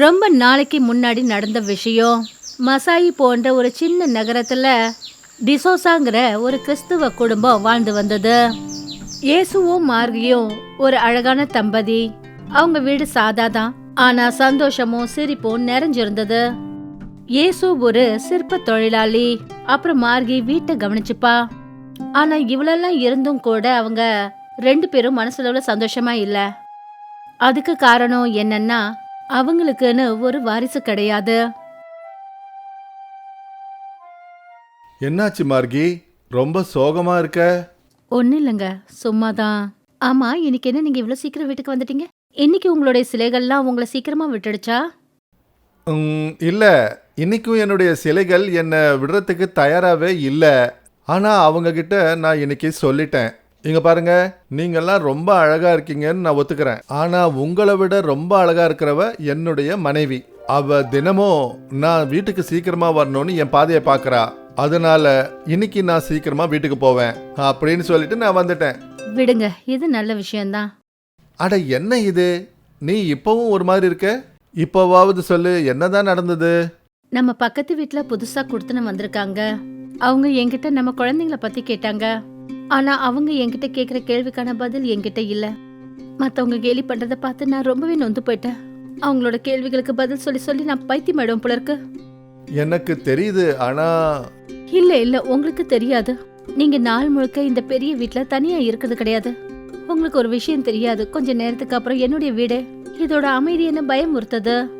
ரொம்ப நாளைக்கு முன்னாடி நடந்த விஷயம். மசாயி போன்ற ஒரு சின்ன நகரத்தில் டிசோசாங்கிற ஒரு கிறிஸ்துவ குடும்பம் வாழ்ந்து வந்தது. இயேசுவும் மார்கியும் ஒரு அழகான தம்பதி. அவங்க வீடு சாதா தான் ஆனா சந்தோஷமும் சிரிப்பும் நிறைஞ்சிருந்தது. இயேசு ஒரு சிற்ப தொழிலாளி அப்புறம் மார்கி வீட்டை கவனிச்சுப்பா. ஆனா இவ்வளெல்லாம் இருந்தும் கூட அவங்க ரெண்டு பேரும் மனசுல சந்தோஷமா இல்ல. அதுக்கு காரணம் என்னன்னா அவங்களுக்குன்னு ஒரு வாரிசு கிடையாது. என்னாச்சு மார்கி? ரொம்ப சோகமா இருக்க? ஒன்றும் இல்லைங்க சும்மாதான். ஆமா இன்னைக்கு என்ன நீங்க இவ்வளோ சீக்கிரம் வீட்டுக்கு வந்துட்டீங்க? இன்னைக்கு உங்களுடைய சிலைகள்லாம் உங்களை சீக்கிரமா விட்டுடுச்சா? ம், இல்ல. இன்னைக்கும் என்னுடைய சிலைகள் என்னை விடுறதுக்கு தயாராகவே இல்லை. ஆனா அவங்க கிட்ட நான் இன்னைக்கு சொல்லிட்டேன். இங்க பாருங்க நீங்கெல்லாம் ரொம்ப அழகா இருக்கீங்கன்னு நான் ஒத்துக்கிறேன். ஆனா உங்களை விட ரொம்ப அழகா இருக்கிறவ என்னுடைய மனைவி. அவ தினமும் நான் வீட்டுக்கு சீக்கிரமா வரணும்னு என் பாதையை பார்க்கறா. அதனால இன்னைக்கு நான் சீக்கிரமா வீட்டுக்கு போவேன். அப்படின்னு சொல்லிட்டு நான் வந்துட்டேன். விடுங்க இது நல்ல விஷயம்தான். அட என்ன இது? நீ இப்பவும் ஒரு மாதிரி இருக்க? இப்போவாவது சொல்லு என்னதான் நடந்தது? நம்ம பக்கத்து வீட்ல புதுசா கொடுத்துன்னு வந்திருக்காங்க. அவங்க என்கிட்ட நம்ம குழந்தைங்கள பத்தி கேட்டாங்க. ஆனா அவங்க என்கிட்ட கேக்குற கேள்விக்கான பதில் என்கிட்ட இல்ல. மத்தவங்க கேலி பண்றத பார்த்து நான் ரொம்பவே நொந்து போயிட்டேன். அவங்களோட கேள்விகளுக்கு பதில் சொல்லி சொல்லி நான் பைத்தியமாயிடும் போல இருக்கு. எனக்கு தெரியுது ஆனா இல்ல இல்ல உங்களுக்கு தெரியாது. நீங்க நாள் முழுக்க இந்த பெரிய வீட்ல தனியா இருக்கிறது கிடையாது. உங்களுக்கு ஒரு விஷயம் தெரியாது. கொஞ்ச நேரத்துக்கு அப்புறம் என்னுடைய வீடு. இதோட அமைதி என்ன பயமுறுத்தது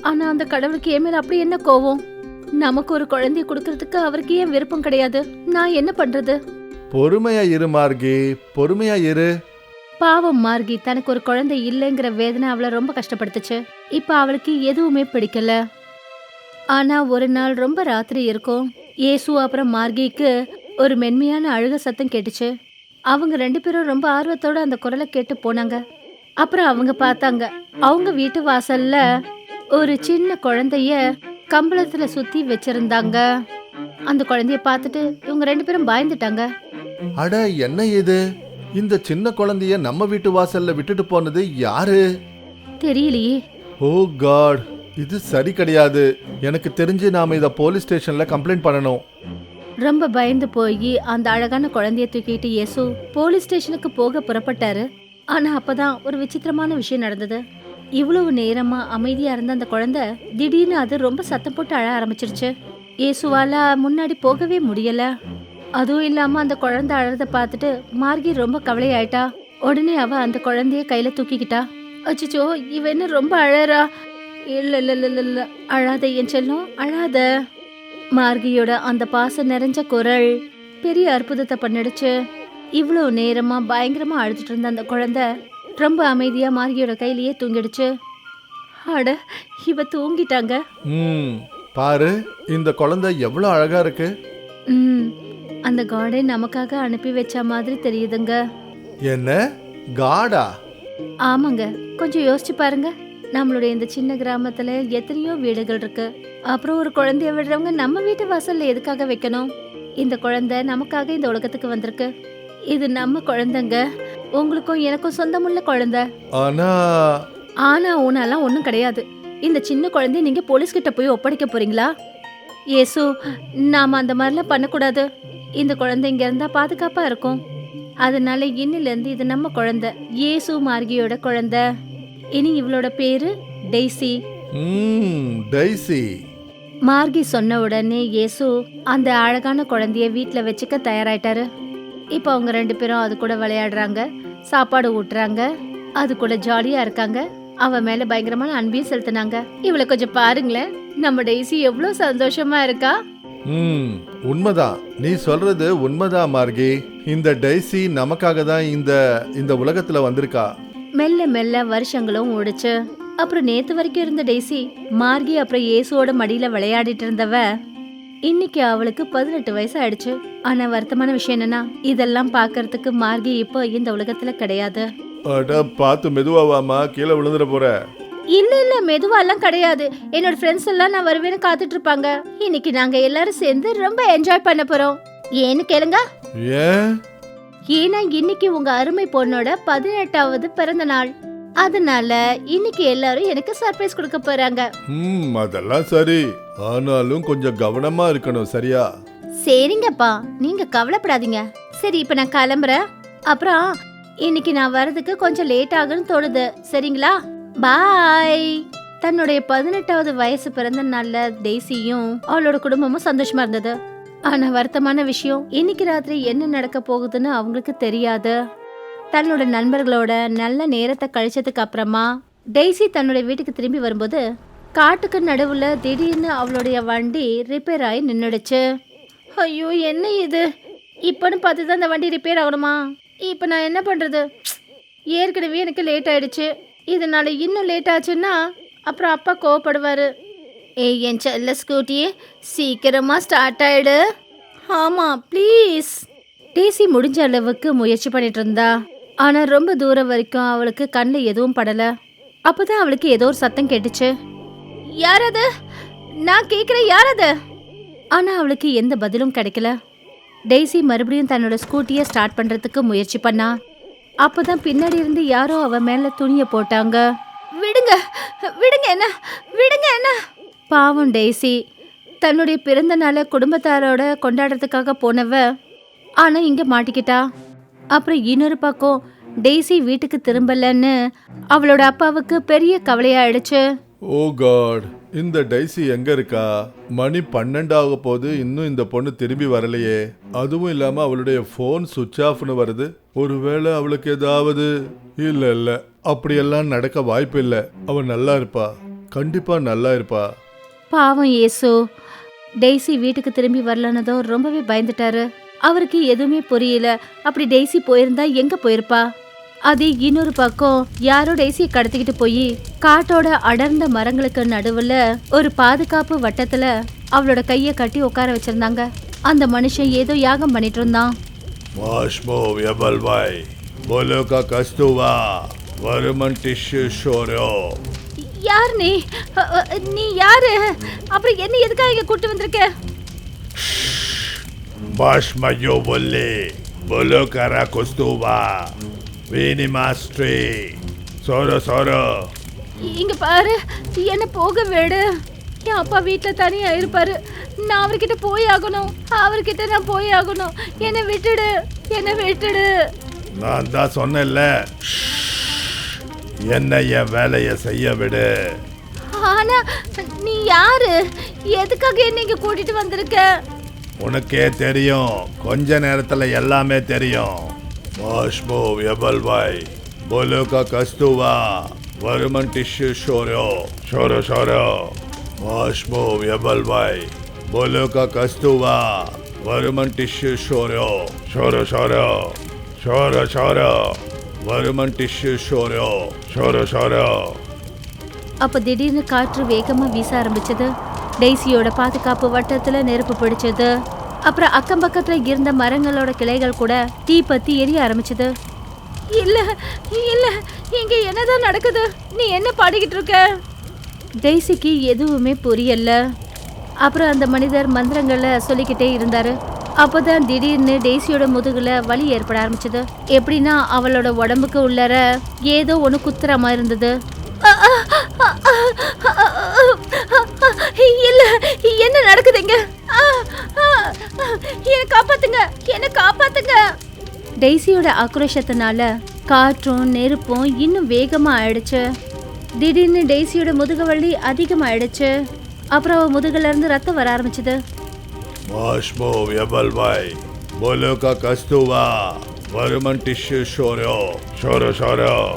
ஆனா அந்த கடவுளுக்கு என் மேல அப்படி என்ன கோவம்? நமக்கு ஒரு குழந்தைய கொடுக்கறதுக்கு அவருக்கு ஏன் விருப்பம் கிடையாது? நான் என்ன பண்றது? பொறுமையா இரு மார்கி. பொறுமையா இரு. பாவம் மார்கி. தனக்கு ஒரு குழந்தை இல்லைங்கிற வேதனை அவளை ரொம்ப கஷ்டப்படுத்துச்சு. இப்ப அவளுக்கு எதுவுமே பிடிக்கல. ஆனா ஒரு நாள் ரொம்ப ராத்திரி இருக்கும். இயேசு அப்புறம் மார்கிக்கு ஒரு மென்மையான அழுக சத்தம் கேட்டுச்சு. அவங்க ரெண்டு பேரும் ரொம்ப ஆர்வத்தோட அந்த குரலை கேட்டு போனாங்க. அப்புறம் அவங்க பார்த்தாங்க. அவங்க வீட்டு வாசல்ல ஒரு சின்ன குழந்தைய கம்பளத்துல சுத்தி வச்சிருந்தாங்க. அந்த குழந்தைய பார்த்துட்டு இவங்க ரெண்டு பேரும் பயந்துட்டாங்க. அட என்ன இது? இந்த சின்ன குழந்தைய நம்ம வீட்டு வாசல்ல விட்டுட்டு போனது யாரு? தெரியலையே. ஓ காட் இது சரி கிடையாது. எனக்கு தெரிஞ்சு நாம இத போலீஸ் ஸ்டேஷன்ல கம்ப்ளைண்ட் பண்ணணும். ரொம்ப பயந்து போய் அந்த அழகான குழந்தைய தூக்கிட்டு இயேசு போலீஸ் ஸ்டேஷனுக்கு போக புறப்பட்டாரு. ஆனா அப்பதான் ஒரு விசித்திரமான விஷயம் நடந்தது. இவ்வளவு நேரமா அமைதியா இருந்த அந்த குழந்தை திடீர்னு அது ரொம்ப சத்தம் போட்டு அழ ஆரம்பிச்சிருச்சு. இயேசுவால முன்னாடி போகவே முடியல. அதுவும் இல்லாம அந்த குழந்தை அழறத பார்த்துட்டு மார்கி ரொம்ப கவலையாயிட்டா. உடனே அவ அந்த குழந்தைய கையில தூக்கிக்கிட்டா. அச்சோ இவ என்ன ரொம்ப அழறா. இல்ல இல்ல இல்ல இல்ல, அழாத என் செல்லம் அழாத. மார்கியோட அந்த பாசம் நிறைஞ்ச குரல் பெரிய அற்புதத்தை பண்ணிடுச்சு. இவ்வளோ நேரமா பயங்கரமா அழுதுட்டு இருந்த அந்த குழந்தை ரொம்ப அமைதியா மார்கியோட கையிலேயே தூங்கிடுச்சு. அட இவ தூங்கிட்டாங்க. ம் பாரு இந்த குழந்தை எவ்வளவு அழகா இருக்கு. ம். அந்த காடை நமக்காக அனுப்பி வச்ச மாதிரி தெரியுதுங்க. என்ன? காடா? ஆமாங்க. கொஞ்சம் யோசிச்சு பாருங்க. நம்மளுடைய இந்த சின்ன கிராமத்துல எத்தனையோ வீடுகள் இருக்கு. அப்புறம் ஒரு குழந்தைய விடுறவங்க நம்ம வீட்டு வாசல்ல எதுக்காக வைக்கணும்? இந்த குழந்தை நமக்காக இந்த உலகத்துக்கு வந்திருக்கு. இது நம்ம குழந்தைங்க. உங்களுக்கும் எனக்கும் சொந்தமுள்ள குழந்தை. ஆனா ஆனா ஊனாலாம் ஒன்றும் கிடையாது. இந்த சின்ன குழந்தைய நீங்க போலீஸ் கிட்ட போய் ஒப்படைக்க போறீங்களா? இயேசு நாம அந்த மாதிரிலாம் பண்ணக்கூடாது. இந்த குழந்தை இங்க இருந்தா பாதுகாப்பா இருக்கும். அதனால இன்னில இருந்து இது நம்ம குழந்தை இயேசு மார்கியோட குழந்தை. இனி இவளோட பேரு ம் டைசி மார்கி சொன்ன உடனே இயேசு அந்த அழகான குழந்தைய வீட்ல வச்சுக்க தயாராயிட்டாரு. இப்போ அவங்க ரெண்டு பேரும் அது கூட விளையாடுறாங்க சாப்பாடு ஊட்டுறாங்க அது கூட ஜாலியா இருக்காங்க. அவ மேல பயங்கரமான அன்பையும் செலுத்துனாங்க. இவளை கொஞ்சம் பாருங்களேன் நம்ம டெய்ஸி எவ்வளவு சந்தோஷமா இருக்கா? ம் உண்மைதான். நீ சொல்றது உண்மைதான் மார்கி. இந்த டைசி நமக்காக தான் இந்த இந்த உலகத்துல வந்திருக்கா. மெல்ல மெல்ல வருஷங்களும் ஓடுச்சு. அப்புறம் நேத்து வரைக்கும் இருந்த டெய்ஸி மார்கி அப்புறம் இயேசுவோட மடியில விளையாடிட்டு இருந்தவ இன்னைக்கு அவளுக்கு பதினெட்டு வயசு ஆயிடுச்சு. ஆனா வருத்தமான விஷயம் என்னன்னா இதெல்லாம் பார்க்கறதுக்கு மார்கி இப்போ இந்த உலகத்துல கிடையாது. அட பார்த்து மெதுவாவாமா கீழே விழுந்துட போற. இல்ல இல்ல மெதுவாலாம் கிடையாது. என்னோட ஃப்ரெண்ட்ஸ் எல்லாம் நான் வருவேன்னு காத்துட்டு இருப்பாங்க இன்னைக்கு நாங்க எல்லாரும் சேர்ந்து ரொம்ப என்ஜாய் பண்ண போறோம். ஏன்னு கேளுங்க. ஏன்? ஏன்னா இன்னைக்கு உங்க அருமை பொண்ணோட பதினெட்டாவது பிறந்த நாள். அதனால இன்னைக்கு எல்லாரும் எனக்கு சர்ப்ரைஸ் கொடுக்க போறாங்க. ம் அதெல்லாம் சரி. ஆனாலும் கொஞ்சம் கவனமா இருக்கணும் சரியா? சரிங்கப்பா. நீங்க கவலைப்படாதீங்க. சரி இப்ப நான் கிளம்புறேன். அப்புறம் இன்னைக்கு நான் வர்றதுக்கு கொஞ்சம் லேட் ஆகுன்னு தோணுது. சரிங்களா? பாய். தன்னுடைய பதினெட்டாவது வயசு பிறந்த நாள்ல டெய்ஸியும் அவளோட குடும்பமும் சந்தோஷமா இருந்தது. ஆனா வருத்தமான விஷயம் இன்னைக்கு ராத்திரி என்ன நடக்க போகுதுன்னு அவங்களுக்கு தெரியாது. தன்னோட நண்பர்களோட நல்ல நேரத்தை கழிச்சதுக்கு அப்புறமா டெய்ஸி தன்னுடைய வீட்டுக்கு திரும்பி வரும்போது காட்டுக்கு நடுவுல திடீர்னு அவளுடைய வண்டி ரிப்பேர் ஆகி நின்றுடுச்சு ஐயோ என்ன இது? இப்போன்னு பார்த்து தான் இந்த வண்டி ரிப்பேர் ஆகணுமா? இப்போ நான் என்ன பண்ணுறது ஏற்கனவே எனக்கு லேட் ஆயிடுச்சு. இதனால் இன்னும் லேட் ஆச்சுன்னா அப்புறம் அப்பா கோவப்படுவார். ஏய் என் செல்ல ஸ்கூட்டி சீக்கிரமாக ஸ்டார்ட் ஆகிடு ஆமாம் ப்ளீஸ் டேசி முடிஞ்ச அளவுக்கு முயற்சி பண்ணிட்டு இருந்தா. ஆனால் ரொம்ப தூரம் வரைக்கும் அவளுக்கு கண்ணில் எதுவும் படலை. அப்போ தான் அவளுக்கு ஏதோ ஒரு சத்தம் கேட்டுச்சு. யார் அது நான் கேட்குறேன் யார் அது ஆனால் அவளுக்கு எந்த பதிலும் கிடைக்கல. டெய்ஸி மறுபடியும் தன்னோட ஸ்கூட்டியை ஸ்டார்ட் பண்ணுறதுக்கு முயற்சி பண்ணா. அப்போதான் பின்னாடி இருந்து யாரோ அவ மேலே துணியை போட்டாங்க. விடுங்க விடுங்க என்ன விடுங்க என்ன பாவம் டெய்ஸி தன்னுடைய பிறந்த நாளை குடும்பத்தாரோட கொண்டாடுறதுக்காக போனவ ஆனால் இங்கே மாட்டிக்கிட்டா. அப்புறம் இன்னொரு பக்கம் டெய்ஸி வீட்டுக்கு திரும்பலன்னு அவளோட அப்பாவுக்கு பெரிய கவலையாயிடுச்சு. ஓ காட் இந்த டைசி எங்க இருக்கா? மணி பன்னெண்டாக போது இன்னும் இந்த பொண்ணு திரும்பி வரலையே. அதுவும் இல்லாம அவளுடைய ஃபோன் சுவிட்ச் ஆஃப்னு வருது. ஒருவேளை அவளுக்கு ஏதாவது இல்லை இல்லை அப்படியெல்லாம் நடக்க வாய்ப்பு இல்லை அவள் நல்லா இருப்பா. கண்டிப்பா நல்லா இருப்பா. பாவம் ஏசு டெய்ஸி வீட்டுக்கு திரும்பி வரலன்னதும் ரொம்பவே பயந்துட்டாரு. அவருக்கு எதுவுமே புரியல. அப்படி டெய்ஸி போயிருந்தா எங்க போயிருப்பா? அது இன்னொரு பக்கம் யாரோ டெய்ஸியை கடத்திக்கிட்டு போய் காட்டோட அடர்ந்த மரங்களுக்கு நடுவுல ஒரு பாதுகாப்பு வட்டத்துல அவளோட கையை கட்டி உட்கார வச்சிருந்தாங்க. அந்த மனுஷன் ஏதோ யாகம் பண்ணிட்டு இருந்தான். வாஷ்மோ எபல்வாய் போலோகா கஸ்துவா வருமன் டிஷ்யூ ஷோரோ யார் நீ? நீ யாரு? அப்புறம் என்ன எதுக்காக இங்க கூட்டு வந்திருக்க? பாஷ்மயோ ஒல்லி போலோகாரா கஸ்துவா வீணி மாஸ்ட்ரி சோரோ சோரோ. இங்க பாரு என்ன போக விடு என் அப்பா வீட்டில் தனியா இருப்பாரு. நான் அவர்கிட்ட போய் ஆகணும். அவர்கிட்ட நான் போய் ஆகணும். என்னை விட்டுடு. என்னை விட்டுடு. நான் தான் சொன்னேன்ல. என்ன என் வேலையை செய்ய விடு. ஆனா நீ யாரு? எதுக்காக என்ன இங்க கூட்டிட்டு வந்திருக்க? உனக்கே தெரியும். கொஞ்ச நேரத்துல எல்லாமே தெரியும். வாஷ்மோ எபல்வாய் போலோகா கஸ்துவா வருமன் டிஷ்யூ ஷோரோ ஷோரோ ஷோரோ வாஷ்மோ எபல்வாய் போலோகா கஸ்துவா வருமன் டிஷ்யூ ஷோரோ ஷோரோ ஷோரோ ஷோரோ ஷோரோ வருமன் டிஷ்யூ ஷோரோ ஷோரோ ஷோரோ அப்ப திடீர்னு காற்று வேகமா வீச ஆரம்பிச்சது. டெய்ஸியோட பாதுகாப்பு வட்டத்துல நெருப்பு பிடிச்சது. அப்புறம் அக்கம் பக்கத்துல இருந்த மரங்களோட கிளைகள் கூட தீ பத்தி எரிய ஆரம்பிச்சது. இல்ல இல்ல இங்க என்னதான் நடக்குது? நீ என்ன பாடிக்கிட்டு இருக்க? டெய்ஸிக்கு எதுவுமே புரியல. அப்புறம் அந்த மனிதர் மந்திரங்களை சொல்லிக்கிட்டே இருந்தாரு. அப்போதான் திடீர்னு டெய்ஸியோட முதுகுல வலி ஏற்பட ஆரம்பிச்சது. எப்படின்னா அவளோட உடம்புக்கு உள்ளர ஏதோ ஒன்று குத்துற மாதிரி இருந்தது. இல்ல என்ன நடக்குதுங்க? என்ன காப்பாத்துங்க என்ன காப்பாத்துங்க. டெய்ஸியோட ஆக்ரோஷத்தினால காற்றும் நெருப்பும் இன்னும் வேகமா ஆயிடுச்சு. திடீர்னு டெய்ஸியோட முதுகுவலி அதிகமாயிடுச்சு. அப்புறம் அவ முதுகுல இருந்து ரத்தம் வர ஆரம்பிச்சது. வாஷ்மோ எபல்வாய் போலோகா கஸ்துவா. வருமன் டிஷ்யூ ஷோரோ. ஷோரோ ஷோரோ.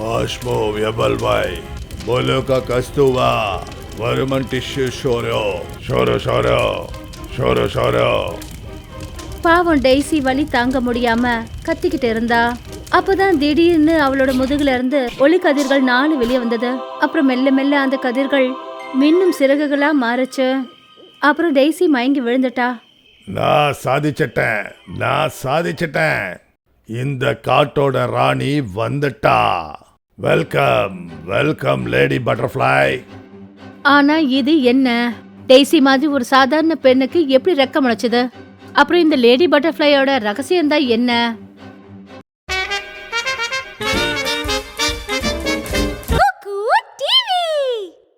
வாஷ்மோ எபல்வாய் போலோகா கஸ்துவா. வருமன் டிஷ்யூ ஷோரோ. ஷோரோ ஷோரோ. ஷோரோ ஷோரோ. பாவம் டெய்ஸி வலி தாங்க முடியாம கத்திக்கிட்டு இருந்தா. அப்பதான் திடீர்னு அவளோட முதுகுல இருந்து ஒளி கதிர்கள் நாலு வெளியே வந்தது. அப்புறம் மெல்ல மெல்ல அந்த கதிர்கள் மின்னும் சிறகுகளா மாறுச்சு. அப்புறம் டெய்ஸி மயங்கி விழுந்துட்டா? நான் சாதிச்சிட்டேன். நான் சாதிச்சிட்டேன். இந்த காட்டோட ராணி வந்துட்டா. Welcome welcome lady butterfly. ஆனா இது என்ன? டெய்ஸி மாதிரி ஒரு சாதாரண பெண்ணுக்கு எப்படி ரெக்க முளைச்சது அப்புறம் இந்த லேடி பட்டர்ஃப்ளையோட ரகசியம் தான் என்ன?